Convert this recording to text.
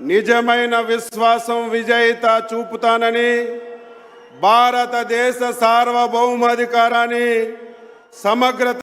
నిజమైన విశ్వాసం విజేత చూపుతానని భారతదేశ సార్వభౌమాధికారాన్ని సమగ్రత